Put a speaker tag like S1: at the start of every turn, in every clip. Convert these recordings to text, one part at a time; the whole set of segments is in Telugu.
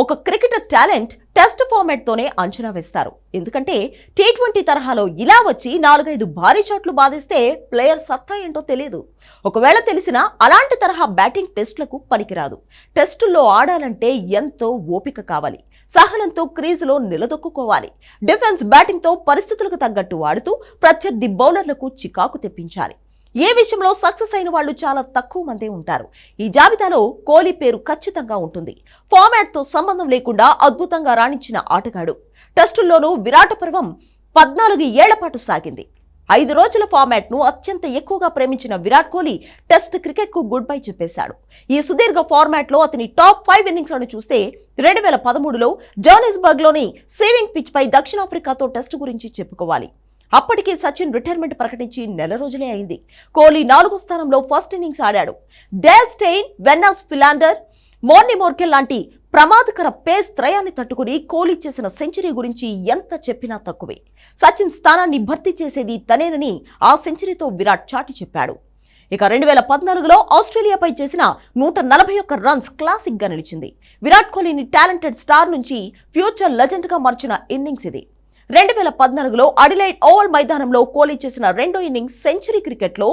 S1: ఒక క్రికెటర్ టాలెంట్ టెస్ట్ ఫార్మాట్తోనే అంచనా వేస్తారు. ఎందుకంటే టీ ట్వంటీ తరహాలో ఇలా వచ్చి నాలుగైదు భారీ షాట్లు బాధిస్తే ప్లేయర్ సత్తా ఏంటో తెలియదు ఒకవేళ తెలిసినా అలాంటి తరహా బ్యాటింగ్ టెస్టులకు పనికిరాదు. టెస్టుల్లో ఆడాలంటే ఎంతో ఓపిక కావాలి. సహనంతో క్రీజులో నిలదొక్కుకోవాలి. డిఫెన్స్ బ్యాటింగ్తో పరిస్థితులకు తగ్గట్టు ఆడుతూ ప్రత్యర్థి బౌలర్లకు చికాకు తెప్పించాలి. ఏ విషయంలో సక్సెస్ అయిన వాళ్ళు చాలా తక్కువ మందే ఉంటారు. ఈ జాబితాలో కోహ్లీ పేరు ఖచ్చితంగా ఉంటుంది. ఫార్మాట్తో సంబంధం లేకుండా అద్భుతంగా రాణించిన ఆటగాడు. టెస్టుల్లోనూ విరాట పర్వం పద్నాలుగు ఏళ్ళ పాటు సాగింది. ఐదు రోజుల ఫార్మాట్ను అత్యంత ఎక్కువగా ప్రేమించిన విరాట్ కోహ్లీ టెస్ట్ క్రికెట్కు గుడ్ బై చెప్పేశాడు. ఈ సుదీర్ఘ ఫార్మాట్లో అతని టాప్ ఫైవ్ ఇన్నింగ్స్లను చూస్తే రెండు వేల పదమూడులో జోనిస్బర్గ్లోని సేవింగ్ పిచ్ పై దక్షిణాఫ్రికాతో టెస్ట్ గురించి చెప్పుకోవాలి. అప్పటికే సచిన్ రిటైర్మెంట్ ప్రకటించి నెల రోజులే అయింది. కోహ్లీ నాలుగో స్థానంలో ఫస్ట్ ఇన్నింగ్స్ ఆడాడు. డేల్ స్టెయిన్ వెన్నాస్ ఫిలాండర్ మోర్ని మోర్కెల్ లాంటి ప్రమాదకర పేస్ త్రయాన్ని తట్టుకుని కోహ్లీ చేసిన సెంచరీ గురించి ఎంత చెప్పినా తక్కువే. సచిన్ స్థానాన్ని భర్తీ చేసేది తనేనని ఆ సెంచరీతో విరాట్ చాటి చెప్పాడు. ఇక రెండు వేల పద్నాలుగులో ఆస్ట్రేలియాపై చేసిన నూట నలభై ఒక్క రన్స్ క్లాసిక్గా నిలిచింది. విరాట్ కోహ్లీని టాలెంటెడ్ స్టార్ నుంచి ఫ్యూచర్ లెజెండ్గా మార్చిన ఇన్నింగ్స్ ఇది. రెండు వేల పద్నాలుగులో అడిలైడ్ ఓవల్ మైదానంలో కోహ్లీ చేసిన రెండో ఇన్నింగ్స్ సెంచరీ క్రికెట్లో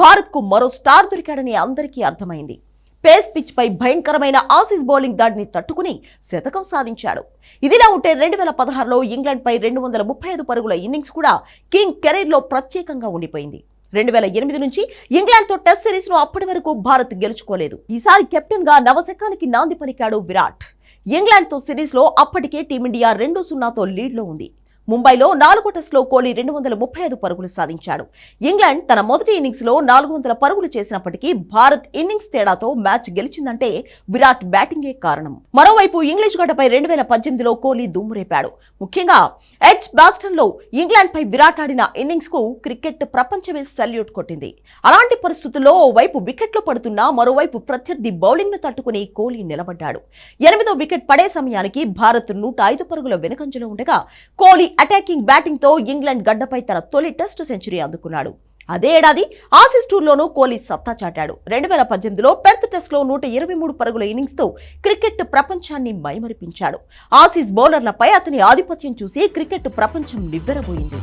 S1: భారత్కు మరో స్టార్ దొరికాడని అందరికీ అర్థమైంది. పేస్ పిచ్ పై భయంకరమైన ఆసీస్ బౌలింగ్ దాడిని తట్టుకుని శతకం సాధించాడు. ఇదిలా ఉంటే రెండు వేల పదహారులో ఇంగ్లాండ్ పై రెండు వందల ముప్పై ఐదు పరుగుల ఇన్నింగ్స్ కూడా కింగ్ కెరీర్లో ప్రత్యేకంగా ఉండిపోయింది. రెండు వేల ఎనిమిది నుంచి ఇంగ్లాండ్తో టెస్ట్ సిరీస్ను అప్పటి వరకు భారత్ గెలుచుకోలేదు. ఈసారి కెప్టెన్గా నవశకానికి నాంది పలికాడు విరాట్. ఇంగ్లాండ్తో సిరీస్లో అప్పటికే టీమిండియా రెండు సున్నాతో లీడ్లో ఉంది. ముంబైలో నాలుగో టెస్టులో కోహ్లీ రెండు వందల ముప్పై ఐదు పరుగులు సాధించాడు. ఇంగ్లాండ్ తన మొదటి ఇన్నింగ్స్లో నాలుగు వందల పరుగులు చేసినప్పటికీ భారత్ ఇన్నింగ్స్ తేడాతో మ్యాచ్ గెలిచిందంటే విరాట్ బ్యాటింగే కారణం. మరోవైపు ఇంగ్లీష్ గడ్డపై రెండు వేల పద్దెనిమిదిలో కోహ్లీ దుమ్మురేపాడు ముఖ్యంగా ఎడ్జ్ బాస్టన్లో ఇంగ్లాండ్పై విరాట్ ఆడిన ఇన్నింగ్స్కు క్రికెట్ ప్రపంచమే సల్యూట్ కొట్టింది. అలాంటి పరిస్థితుల్లో వైపు వికెట్లు పడుతున్నా మరోవైపు ప్రత్యర్థి బౌలింగ్ను తట్టుకుని కోహ్లీ నిలబడ్డాడు. ఎనిమిదో వికెట్ పడే సమయానికి భారత్ నూట ఐదు పరుగుల వెనుకంజలో ఉండగా కోహ్లీ అటాకింగ్ బ్యాటింగ్తో ఇంగ్లాండ్ గడ్డపై తన తొలి టెస్ట్ సెంచరీ అందుకున్నాడు. అదే ఏడాది ఆసీస్ టూర్లోనూ కోహ్లీ సత్తా చాటాడు. రెండు వేల పద్దెనిమిదిలో పెర్త్ టెస్ట్లో నూట ఇరవై మూడు పరుగుల ఇన్నింగ్స్తో క్రికెట్ ప్రపంచాన్ని మైమరిపించాడు. ఆసీస్ బౌలర్లపై అతని ఆధిపత్యం చూసి క్రికెట్ ప్రపంచం నివ్వెరబోయింది.